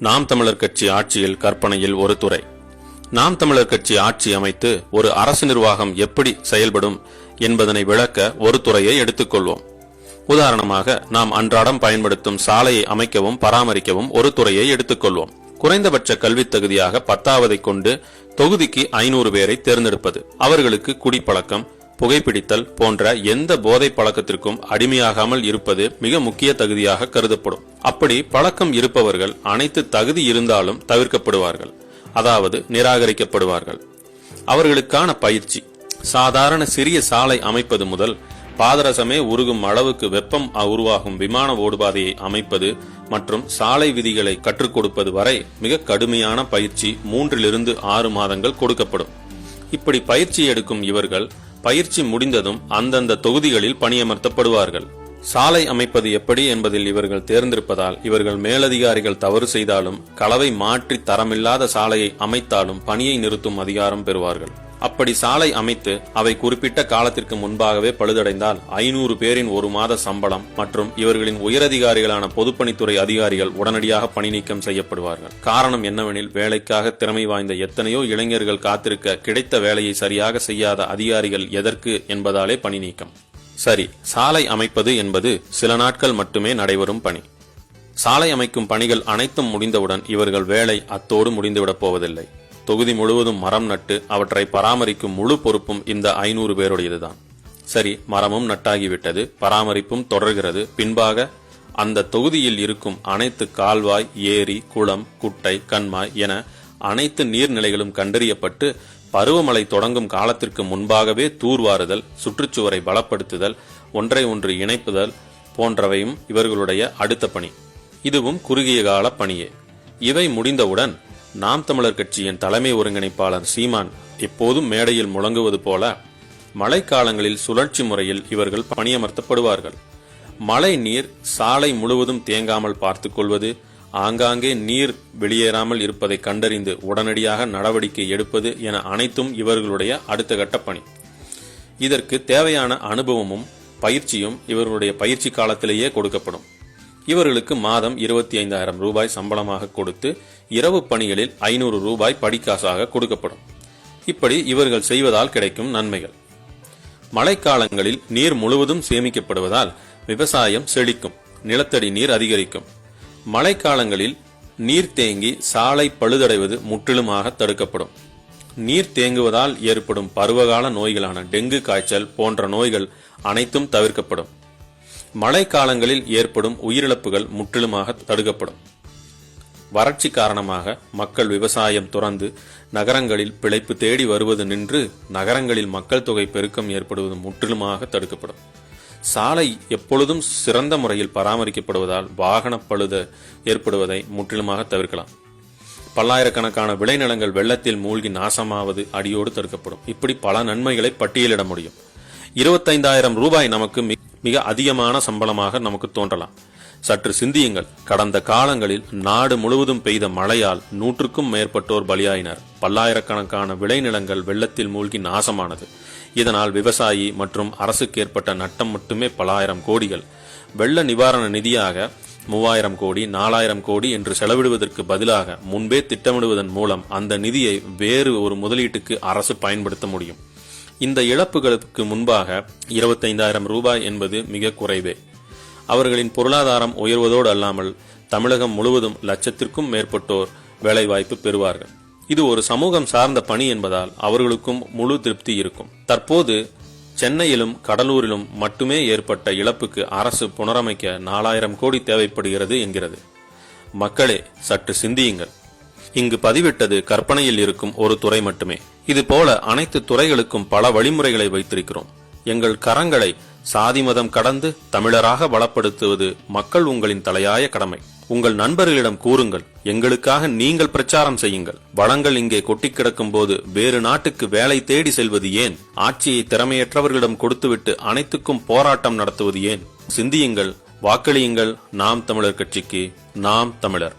நாம் தமிழர் கட்சி ஆட்சியில் கற்பனையில் ஒரு துறை. நாம் தமிழர் கட்சி ஆட்சி அமைத்து ஒரு அரசு நிர்வாகம் எப்படி செயல்படும் என்பதனை விளக்க ஒரு துறையை எடுத்துக்கொள்வோம். உதாரணமாக நாம் அன்றாடம் பயன்படுத்தும் சாலையை அமைக்கவும் பராமரிக்கவும் ஒரு துறையை எடுத்துக்கொள்வோம். குறைந்தபட்ச கல்வித் தகுதியாக பத்தாவதை கொண்டு தொகுதிக்கு ஐநூறு பேரை தேர்ந்தெடுப்பது அவர்களுக்கு குடிப்பழக்கம் புகைப்பிடித்தல் போன்ற எந்த போதை பழக்கத்திற்கும் அடிமையாகாமல் இருப்பது மிக முக்கிய தகுதியாக கருதப்படும். அப்படி பழக்கம் இருப்பவர்கள் அனைத்து தகுதி இருந்தாலும் தவிர்க்கப்படுவார்கள். அதாவது நிராகரிக்கப்படுவார்கள். அவர்களுக்கான பயிற்சி. சாதாரண சிறிய சாலை அமைப்பது முதல் பாதரசமே உருகும் அளவுக்கு வெப்பம் உருவாகும் விமான ஓடுபாதையை அமைப்பது மற்றும் சாலை விதிகளை கற்றுக் கொடுப்பது வரை மிக கடுமையான பயிற்சி மூன்றிலிருந்து ஆறு மாதங்கள் கொடுக்கப்படும். இப்படி பயிற்சி எடுக்கும் இவர்கள் பயிற்சி முடிந்ததும் அந்தந்த தொகுதிகளில் பணியமர்த்தப்படுவார்கள். சாலை அமைப்பது எப்படி என்பதில் இவர்கள் தேர்ந்திருப்பதால் இவர்கள் மேலதிகாரிகள் தவறு செய்தாலும் கலவை மாற்றி தரமில்லாத சாலையை அமைத்தாலும் பணியை நிறுத்தும் அதிகாரம் பெறுவார்கள். அப்படி சாலை அமைத்து அவை குறிப்பிட்ட காலத்திற்கு முன்பாகவே பழுதடைந்தால் ஐநூறு பேரின் ஒரு மாத சம்பளம் மற்றும் இவர்களின் உயரதிகாரிகளான பொதுப்பணித்துறை அதிகாரிகள் உடனடியாக பணி நீக்கம் செய்யப்படுவார்கள். காரணம் என்னவெனில் வேலைக்காக திறமை வாய்ந்த எத்தனையோ இளைஞர்கள் காத்திருக்க கிடைத்த வேலையை சரியாக செய்யாத அதிகாரிகள் எதற்கு என்பதாலே பணி நீக்கம். சரி சாலை அமைப்பது என்பது சில நாட்கள் மட்டுமே நடைபெறும் பணி. சாலை அமைக்கும் பணிகள் அனைத்தும் முடிந்தவுடன் இவர்கள் வேலை அத்தோடு முடிந்துவிடப் போவதில்லை. தொகுதி முழுவதும் மரம் நட்டு அவற்றை பராமரிக்கும் முழு பொறுப்பும் இந்த ஐநூறு பேருடையதுதான். சரி மரமும் நட்டாகிவிட்டது பராமரிப்பும் தொடர்கிறது. பின்பாக அந்த தொகுதியில் இருக்கும் அனைத்து கால்வாய் ஏரி குளம் குட்டை கண்மாய் என அனைத்து நீர்நிலைகளும் கண்டறியப்பட்டு பருவமழை தொடங்கும் காலத்திற்கு முன்பாகவே தூர்வாறுதல் சுற்றுச்சுவரை பலப்படுத்துதல் ஒன்றை ஒன்று இணைப்புதல் போன்றவையும் இவர்களுடைய அடுத்த பணி. இதுவும் குறுகிய கால பணியே. இவை முடிந்தவுடன் நாம் தமிழர் கட்சியின் தலைமை ஒருங்கிணைப்பாளர் சீமான் எப்போதும் மேடையில் முழங்குவது போல மழைக்காலங்களில் சுழற்சி முறையில் இவர்கள் பணியமர்த்தப்படுவார்கள். மழை நீர் சாலை முழுவதும் தேங்காமல் பார்த்துக் கொள்வது ஆங்காங்கே நீர் வெளியேறாமல் இருப்பதை கண்டறிந்து உடனடியாக நடவடிக்கை எடுப்பது என அனைத்தும் இவர்களுடைய அடுத்த கட்ட பணி. இதற்கு தேவையான அனுபவமும் பயிற்சியும் இவர்களுடைய பயிற்சி காலத்திலேயே கொடுக்கப்படும். இவர்களுக்கு மாதம் இருபத்தி ஐந்தாயிரம் ரூபாய் சம்பளமாக கொடுத்து இரவு பணிகளில் ஐநூறு ரூபாய் படிக்காசாக கொடுக்கப்படும். இப்படி இவர்கள் செய்வதால் கிடைக்கும் நன்மைகள். மழைக்காலங்களில் நீர் முழுவதும் சேமிக்கப்படுவதால் விவசாயம் செழிக்கும் நிலத்தடி நீர் அதிகரிக்கும். மழைக்காலங்களில் நீர் தேங்கி சாலை பழுதடைவது முற்றிலுமாக தடுக்கப்படும். நீர் தேங்குவதால் ஏற்படும் பருவகால நோய்களான டெங்கு காய்ச்சல் போன்ற நோய்கள் அனைத்தும் தவிர்க்கப்படும். மழைக்காலங்களில் ஏற்படும் உயிரிழப்புகள் முற்றிலுமாக தடுக்கப்படும். வறட்சி காரணமாக மக்கள் விவசாயம் துறந்து நகரங்களில் பிழைப்பு தேடி வருவது நின்று நகரங்களில் மக்கள் தொகை பெருக்கம் ஏற்படுவது முற்றிலுமாக தடுக்கப்படும். சாலை எப்பொழுதும் சிறந்த முறையில் பராமரிக்கப்படுவதால் வாகன பழுத ஏற்படுவதை முற்றிலுமாக தவிர்க்கலாம். பல்லாயிரக்கணக்கான விளைநிலங்கள் வெள்ளத்தில் மூழ்கி நாசமாவது அடியோடு தடுக்கப்படும். இப்படி பல நன்மைகளை பட்டியலிட முடியும். இருபத்தைந்தாயிரம் ரூபாய் நமக்கு மிக அதிகமான சம்பளமாக நமக்கு தோன்றலாம். சற்று சிந்தியுங்கள். கடந்த காலங்களில் நாடு முழுவதும் பெய்த மழையால் நூற்றுக்கும் மேற்பட்டோர் பலியாயினர். பல்லாயிரக்கணக்கான விளைநிலங்கள் வெள்ளத்தில் மூழ்கி நாசமானது. இதனால் விவசாயி மற்றும் அரசுக்கு ஏற்பட்ட நட்டம் மட்டுமே பலாயிரம் கோடிகள். வெள்ள நிவாரண நிதியாக மூவாயிரம் கோடி நாலாயிரம் கோடி என்று செலவிடுவதற்கு பதிலாக முன்பே திட்டமிடுவதன் மூலம் அந்த நிதியை வேறு ஒரு முதலீட்டுக்கு அரசு பயன்படுத்த முடியும். இந்த இழப்புகளுக்கு முன்பாக இருபத்தைந்தாயிரம் ரூபாய் என்பது மிக குறைவே. அவர்களின் பொருளாதாரம் உயர்வதோடு அல்லாமல் தமிழகம் முழுவதும் லட்சத்திற்கும் மேற்பட்டோர் வேலைவாய்ப்பு பெறுவார்கள். இது ஒரு சமூகம் சார்ந்த பணி என்பதால் அவர்களுக்கும் முழு திருப்தி இருக்கும். தற்போது சென்னையிலும் கடலூரிலும் மட்டுமே ஏற்பட்ட இழப்புக்கு அரசு புனரமைக்க நாலாயிரம் கோடி தேவைப்படுகிறது என்கிறது. மக்களே சற்று சிந்தியுங்கள். இங்கு பதிவிட்டது கற்பனையில் இருக்கும் ஒரு துறை மட்டுமே. இது போல அனைத்து துறைகளுக்கும் பல வழிமுறைகளை வைத்திருக்கிறோம். எங்கள் கரங்களை சாதி மதம் கடந்து தமிழராக பலப்படுத்துவது மக்கள் உங்களின் தலையாய கடமை. உங்கள் நண்பர்களிடம் கூறுங்கள் எங்களுக்காக நீங்கள் பிரச்சாரம் செய்யுங்கள். வளங்கள் இங்கே கொட்டி கிடக்கும் போது வேறு நாட்டுக்கு வேலை தேடி செல்வது ஏன்? ஆட்சியை திறமையற்றவர்களிடம் கொடுத்துவிட்டு அனைத்துக்கும் போராட்டம் நடத்துவது ஏன்? சிந்தியுங்கள் வாக்களியுங்கள். நாம் தமிழர் கட்சிக்கு நாம் தமிழர்.